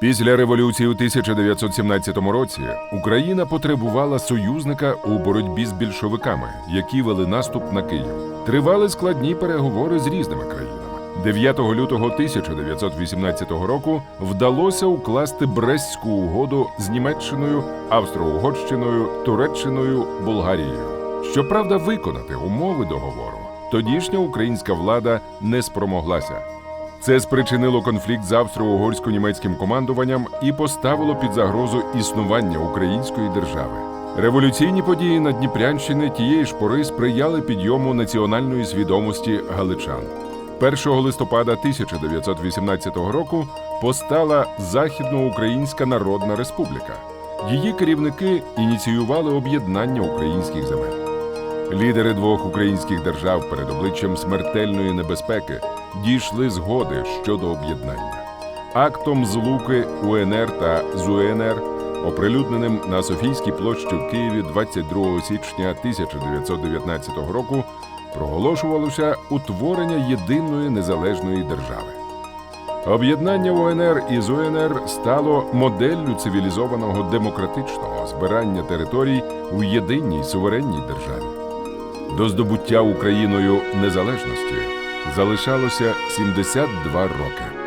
Після революції у 1917 році Україна потребувала союзника у боротьбі з більшовиками, які вели наступ на Київ. Тривали складні переговори з різними країнами. 9 лютого 1918 року вдалося укласти Брестську угоду з Німеччиною, Австро-Угорщиною, Туреччиною, Болгарією. Щоправда, виконати умови договору тодішня українська влада не спромоглася. Це спричинило конфлікт з австро-угорсько-німецьким командуванням і поставило під загрозу існування української держави. Революційні події на Дніпрянщині тієї ж пори сприяли підйому національної свідомості галичан. 1 листопада 1918 року постала Західноукраїнська Народна Республіка. Її керівники ініціювали об'єднання українських земель. Лідери двох українських держав перед обличчям смертельної небезпеки дійшли згоди щодо об'єднання. Актом злуки УНР та ЗУНР, оприлюдненим на Софійській площі в Києві 22 січня 1919 року, проголошувалося утворення єдиної незалежної держави. Об'єднання УНР і ЗУНР стало моделлю цивілізованого демократичного збирання територій у єдиній суверенній державі. До здобуття Україною незалежності залишалося 72 роки.